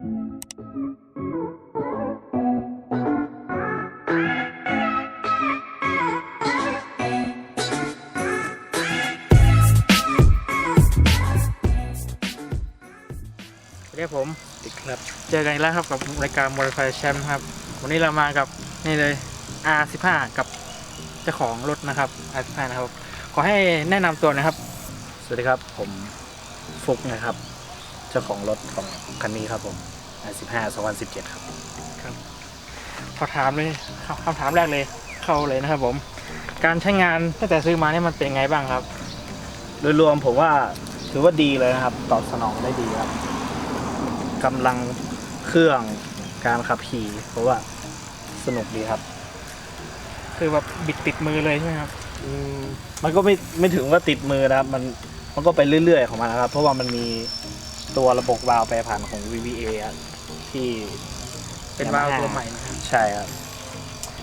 เรียกผมครับ เจอกันอีกแล้วครับกับรายการมอเตอร์ไซค์แชมป์ครับ วันนี้เรามากับนี่เลย R15 กับเจ้าของรถนะครับ R15 นะครับ ขอให้แนะนำตัวหนะครับ สวัสดีครับ ผมฟุกนะครับ เจ้าของรถของคันนี้ครับผม 15 2017ครับขอถามเลยคำถามแรกเลยเข้าเลยนะครับผม การใช้งานตั้งแต่ซื้อมาเนี่ยมันเป็นไงบ้างครับ โดยรวมผมว่าถือว่าดีเลยนะครับ ตอบสนองได้ดีครับกำลังเครื่องการขับขี่เพราะว่าสนุกดีครับ คือแบบบิดติดมือเลยใช่ไหมครับอืมมันก็ไม่ไม่ถึงว่าติดมือนะครับ มันมันก็ไปเรื่อยๆของมันนะครับ เพราะว่ามันมีตัวระบบวาล์วแปรผันของ VVA อะ ที่เป็นวาล์วตัวใหม่นะครับใช่ครับ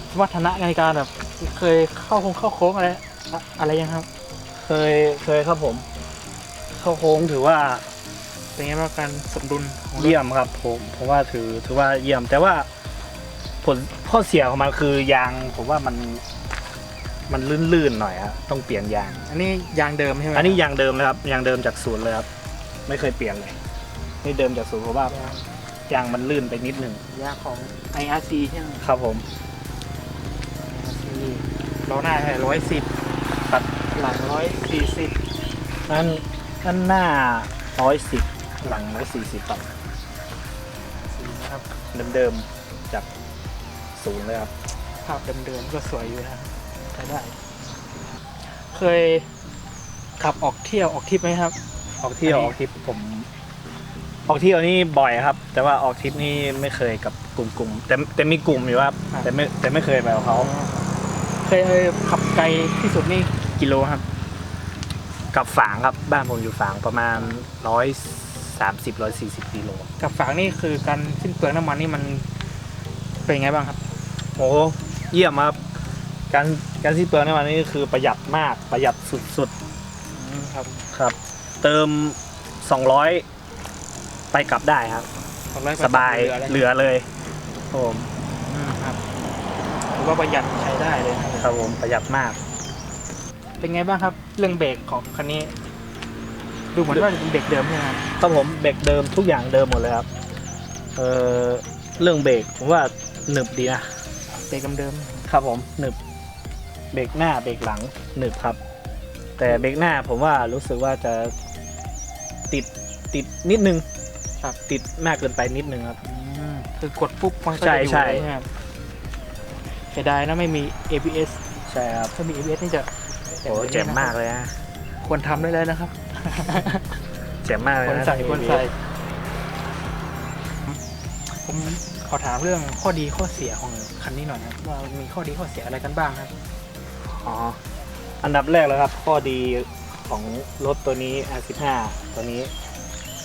สมรรถนะในการแบบเคยเข้าโค้งเข้าโค้งอะไรอะอะไรยังครับ เคยเคยครับผม เข้าโค้งถือว่าเป็นไงบ้างการสมดุลของรถเยี่ยมครับผมผมว่าถือถือว่าเยี่ยม แต่ว่าผลข้อเสียของมันคือยางผมว่ามันมันลื่นๆหน่อยครับต้องเปลี่ยนยาง อันนี้ยางเดิมใช่ไหมอันนี้ยางเดิมนะครับยางเดิมจากศูนย์เลยครับ ไม่เคยเปลี่ยนเลย นี่เดิมจากศูนย์เพราะว่า ยางมันลื่นไปนิดหนึ่งยางของ IRC ใช่ไหม ครับผมที่ล้อหน้าแค่ร้อยสิบตัดหลังร้อยสี่สิบนั่นนั่นหน้าร้อยสิบหลังร้อยสี่สิบครับนะครับ เดิมๆจากศูนย์เลยครับ ภาพเดิมๆก็สวยอยู่นะใช้ได้ เคยขับออกเที่ยวออกทริปไหมครับ ออกเที่ยวอันนี้ ออกทริปผม ออกเที่ยวนี่บ่อยครับ แต่ว่าออกทริปนี่ไม่เคยกับกลุ่มๆแต่แต่มีกลุ่มอยู่ครับแต่ไม่แต่ไม่เคยไปกับเขาเคยขับไกลที่สุดนี่กิโลครับ กับฝางครับบ้านผมอยู่ฝางประมาณร้อยสามสิบร้อยสี่สิบกิโลกับฝางนี่คือการสิ้นเปลืองน้ำมันนี่มันเป็นไงบ้างครับ โอ้เยี่ยมครับการการที่เปลืองน้ำมันนี่คือประหยัดมากประหยัดสุดครับ ๆครับ เติม 200 ไปกลับได้ครับสบายเหลือเลยครับผมอืมครับถือว่าประหยัดใช้ได้เลยนะครับ ครับผมประหยัดมาก เป็นไงบ้างครับ เรื่องเบรกของคันนี้ ดูเหมือนว่าจะเป็นเบรกเดิมใช่ไหมครับครับผมเบรกเดิมทุกอย่างเดิมหมดเลยครับ เออเรื่องเบรกผมว่าหนึบดีนะเบรกเดิมครับผมหนึบเบรกหน้าเบรกหลังหนึบครับ แต่เบรกหน้าผมว่ารู้สึกว่าจะติดติดนิดนึง ครับติดมากเกินไปนิดนึงครับๆอืมคือกดปุ๊บมันก็ใช่จะอยู่ใช่เลยไหมครับเสียดายนะไม่มี ABS ใช่ครับถ้ามี ABS นี่จะโอ้เจ็บมากเลยนะควรทำได้เลยนะครับ เจ็บมากเลยควรนะ ใส่ควรใส่ ผมขอถามเรื่องข้อดีข้อเสียของคันนี้หน่อยครับว่ามีข้อดีข้อเสียอะไรกันบ้างครับ อ๋อ อันดับแรกแล้วครับ ข้อดีของรถตัวนี้ R15 ตัวนี้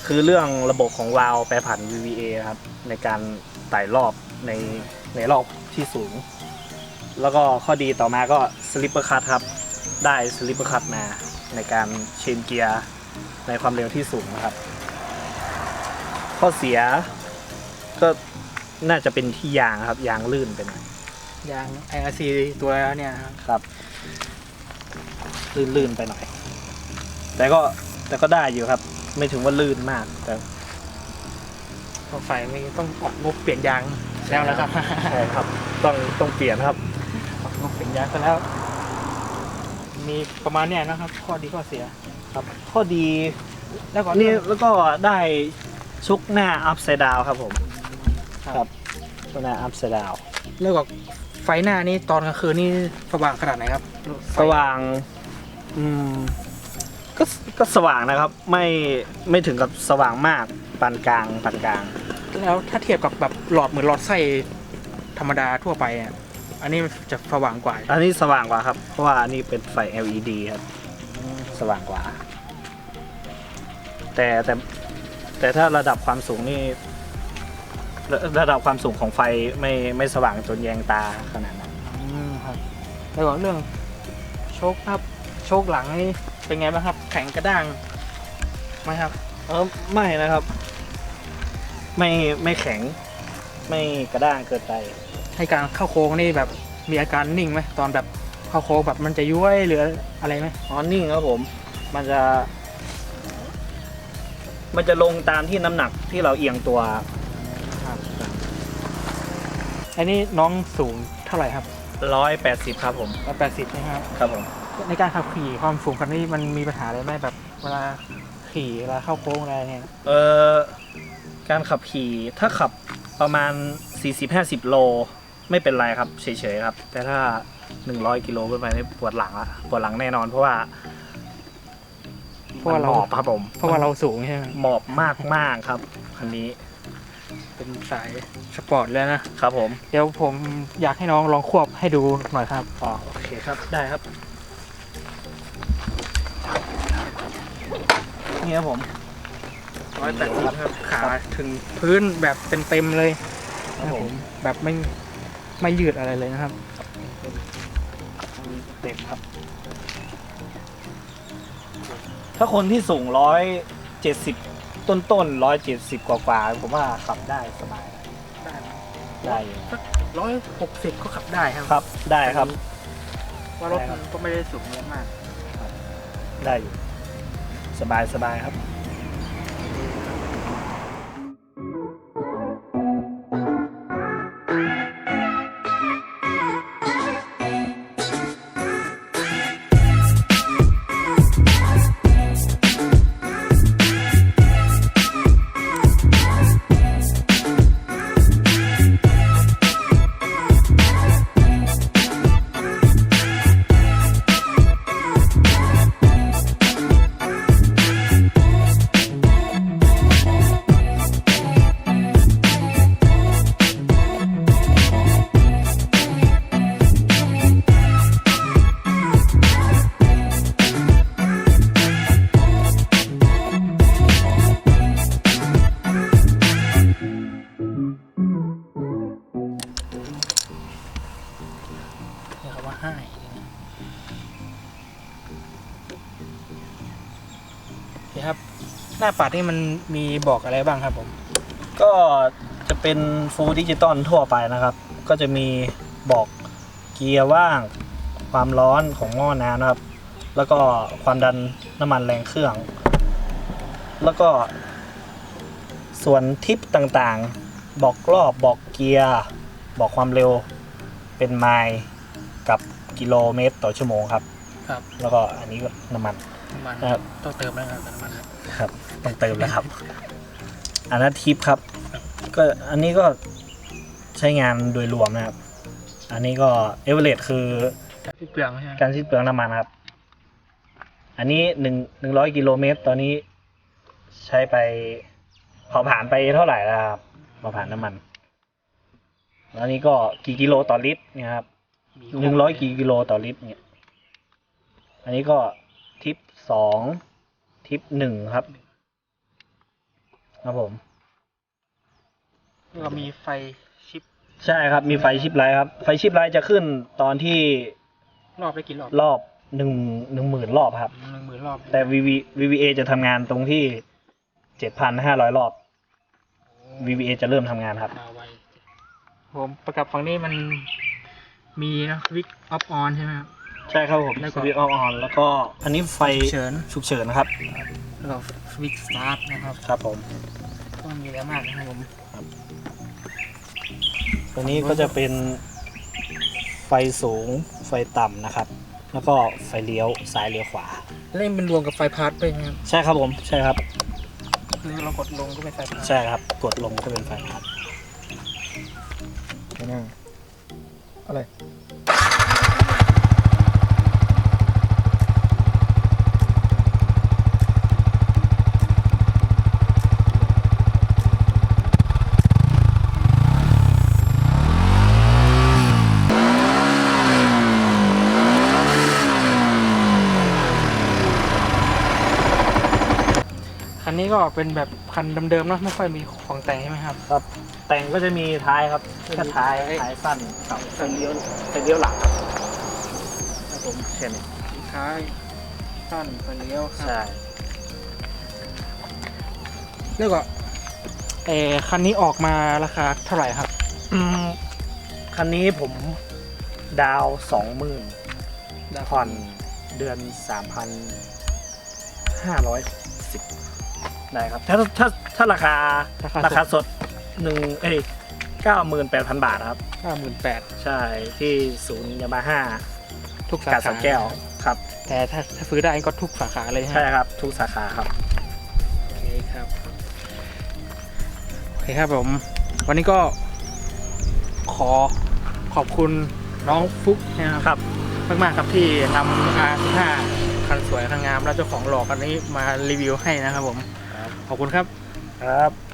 คือเรื่องระบบของวาล์วแปรผัน VVA ครับ ในการไต่รอบในในรอบที่สูง แล้วก็ข้อดีต่อมาก็สลิปเปอร์คัตครับ ได้สลิปเปอร์คัตมาในการเชนเกียร์ในความเร็วที่สูงนะครับ ข้อเสียก็น่าจะเป็นที่ยางครับ ยางลื่นไปหน่อยยาง IRC ตัวเนี่ยครับครับ ลื่นๆไปหน่อย แต่ก็แต่ก็ได้อยู่ครับ ไม่ถึงว่าลื่นมาก แต่รถไฟไม่ต้องออกงบเปลี่ยนยางแล้วนะครับใช่ครับ ต้องต้องเปลี่ยนครับออกงบเปลี่ยนยางกันแล้ว มีประมาณเนี้ยนะครับ ข้อดีข้อเสียครับ ข้อดีแล้วก็นี่เรื่องแล้วก็ได้ชุกหน้าอัพไซด์ดาวครับผมครับชุกหน้าอัพไซด์ดาวแล้วก็ไฟหน้านี่ตอนกลางคืนนี่สว่างขนาดไหนครับไฟสว่าง อืม ก็ก็สว่างนะครับไม่ไม่ถึงกับสว่างมากปานกลางปานกลาง แล้วถ้าเทียบกับแบบหลอดเหมือนหลอดไส้ธรรมดาทั่วไปอะอันนี้จะสว่างกว่า อันนี้สว่างกว่าครับ เพราะว่าอันนี้เป็นไฟ LED ครับ สว่างกว่า แต่แต่แต่ถ้าระดับความสูงนี่ระระดับความสูงของไฟไม่ไม่สว่างจนแยงตาขนาดนั้น อืมครับ แล้วก็เรื่องโชคครับโชคหลังนี่ เป็นไงบ้างครับ แข็งกระด้างไหมครับ เออไม่นะครับ ไม่ไม่แข็ง ไม่กระด้างเกินไป ให้การเข้าโค้งนี่แบบมีอาการนิ่งไหมตอนแบบเข้าโค้งแบบมันจะย้วยหรืออะไรไหมอ๋อนิ่งครับผม มันจะ มันจะลงตามที่น้ำหนักที่เราเอียงตัวอันนี้น้องสูงเท่าไหร่ครับร้อยแปดสิบครับผมแปดสิบนะครับ ครับผม ในการขับขี่ความสูงคันนี้มันมีปัญหาอะไรไหมแบบเวลาขี่เวลาเข้าโค้งอะไรเนี่ย เอ่อการขับขี่ถ้าขับประมาณ 40-50 โล ไม่เป็นไรครับเฉยๆครับ แต่ถ้า 100 กิโลขึ้นไปนี่ปวดหลังอะปวดหลังแน่นอนเพราะว่าเพราะว่าเรา หมอบครับผมเพราะว่าเราสูงใช่ไหมหมอบมากมากๆครับคันนี้เป็นสายสปอร์ตเลยนะครับผมเดี๋ยวผมอยากให้น้องลองควบให้ดูหน่อยครับ อ๋อโอเคครับได้ครับ นี่ครับผมร้อยแปดสิบครับขาถึงพื้นแบบเต็มๆเลยครับผมแบบไม่ไม่ยืดอะไรเลยนะครับเต็มครับ ถ้าคนที่สูงร้อยเจ็ดสิบต้นต้นร้อยเจ็ดสิบกว่าๆผมว่าขับได้สบาย ได้ได้อยู่ร้อยหกสิบก็ขับได้ครับครับ ได้ครับว่ารถมันก็ไม่ได้สูงเยอะมาก ได้อยู่ สบายสบายครับ หน้าปัดนี่มันมีบอกอะไรบ้างครับผม ก็จะเป็นฟูลดิจิตอลทั่วไปนะครับ ก็จะมีบอกเกียร์ว่าง ความร้อนของหม้อน้ำนะครับ แล้วก็ความดันน้ำมันแรงเครื่อง แล้วก็ ส่วนทิปต่างๆ บอกรอบบอกเกียร์ บอกความเร็วเป็นไมล์กับกิโลเมตรต่อชั่วโมงครับ ครับ แล้วก็อันนี้ก็น้ำมันน้ำมันครับ ต้องเติมแล้วครับน้ำมันครับครับ ต้องเติมแล้วครับ อันนั้นทิปครับ ก็อันนี้ก็ใช้งานโดยรวมนะครับ อันนี้ก็เอเวอเรสคือที่เปลืองใช่ไหมการสิ้นเปลืองน้ำมันครับ อันนี้หนึ่งหนึ่งร้อยกิโลเมตร ตอนนี้ใช้ไปเผาผ่านไปเท่าไหร่แล้วครับเผาผ่านน้ำมันแล้วอันนี้ก็กี่กิโลต่อลิตรเนี่ยครับมีหนึ่งร้อยกี่กิโลต่อลิตรเนี่ย อันนี้ก็ทิปสองทิปหนึ่งครับ ครับผม เรามีไฟชิปใช่ครับ มีไฟชิปไลท์ครับ ไฟชิปไลท์จะขึ้นตอนที่รอบได้กี่รอบรอบหนึ่งหนึ่งหมื่นรอบครับ หนึ่งหมื่นรอบแต่ VV VVA จะทำงานตรงที่เจ็ดพันห้าร้อยรอบ VVA จะเริ่มทำงานครับดาวไวผมประกับฝั่งนี้มันมีนะวิกออฟออนใช่ไหมครับ ใช่ครับผมแล้วก็ สวิตช์อออนแล้วก็อันนี้ไฟฉุกเฉินฉุกเฉินนะครับแล้วก็สวิตสตาร์ทนะครับครับผม ก็มีแล้วมากนะครับผมตัวนี้ก็จะเป็นไฟสูงไฟต่ำนะครับ แล้วก็ไฟเลี้ยวซ้ายเลี้ยวขวาเล่นเป็นรวมกับไฟพาร์ทด้วยนะครับใช่ครับผมใช่ครับ คือเรากดลงก็เป็นไฟพาร์ทใช่ครับ กดลงก็เป็นไฟพาร์ทอะไร ก็เป็นแบบคันเดิมๆเนอะไม่ค่อยมีของแต่งใช่ไหมครับ ครับแต่งก็จะมีท้ายครับแค่ท้ายท้ายท้ายสั้นกับไฟเลี้ยวไฟเลี้ยวหลังครับครับผมแค่นี้ท้ายสั้นไฟเลี้ยวครับใช่แล้วก็เออคันนี้ออกมาราคาเท่าไหร่ครับอืมคันนี้ผมดาวสองหมื่นผ่อนเดือนสามพันห้าร้อยสิบ ได้ครับถ้าถ้าถ้าราคาราคาราคาสดหนึ่งเอ้ยเก้าหมื่นแปดพันบาทครับ ห้าหมื่นแปดใช่ที่ศูนย์ยามาฮ่าทุกสากาดขาสระแก้วครับแต่ถ้าถ้าซื้อได้ก็ทุกสาขาเลยฮะใช่ครับทุกสาขาครับ โอเคครับโอเคครับผม วันนี้ก็ ขอขอบคุณน้องฟุกนะครับ ครับ มากๆครับที่นำ R15 คันสวยคันงาม และเจ้าของหลอกคันนี้มารีวิวให้นะครับผม ขอบคุณครับ ครับ